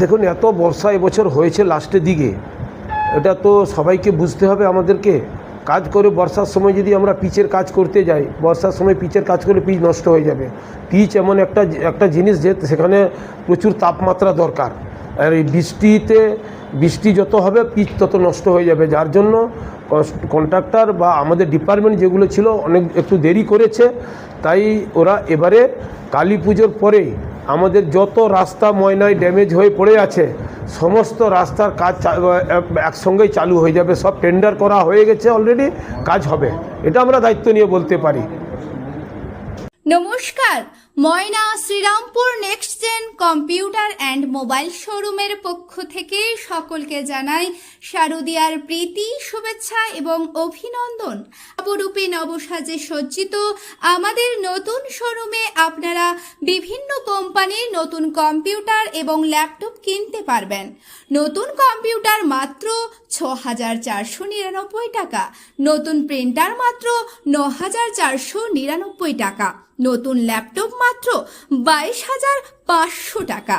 দেখুন, এত বর্ষা এবছর হয়েছে লাস্টের দিকে। এটা তো সবাইকে বুঝতে হবে আমাদেরকে। কাজ করে বর্ষার সময় যদি আমরা পিচের কাজ করতে যাই, বর্ষার সময় পিচের কাজ করলে পিচ নষ্ট হয়ে যাবে। পিচ এমন একটা একটা জিনিস যে সেখানে প্রচুর তাপমাত্রা দরকার। আর এই বৃষ্টিতে, বৃষ্টি যত হবে, পিচ তত নষ্ট হয়ে যাবে। যার জন্য কন্ট্রাক্টর বা আমাদের ডিপার্টমেন্ট যেগুলো ছিল, অনেক একটু দেরি করেছে। তাই ওরা এবারে কালী পুজোর পরে আমাদের যত রাস্তা ময়নায় ড্যামেজ হয়ে পড়ে আছে, সমস্ত রাস্তার কাজ একসঙ্গেই চালু হয়ে যাবে। সব টেন্ডার করা হয়ে গেছে অলরেডি কাজ হবে। এটা আমরা দায়িত্ব নিয়ে বলতে পারি। নমস্কার, Moyna Srirampur next gen computer and mobile শোরুমের পক্ষ থেকে সকলকে জানাই শারদিয়ার প্রীতি, শুভেচ্ছা এবং অভিনন্দন। অপরূপে নবসাজে সজ্জিত আমাদের নতুন শোরুমে আপনারা বিভিন্ন কোম্পানির নতুন কম্পিউটার এবং ল্যাপটপ কিনতে পারবেন। নতুন কম্পিউটার মাত্র ছ হাজার চারশো নিরানব্বই টাকা, নতুন প্রিন্টার মাত্র ন হাজার চারশো নিরানব্বই টাকা, নতুন ল্যাপটপ মাত্র বাইশ হাজার পাঁচশো টাকা।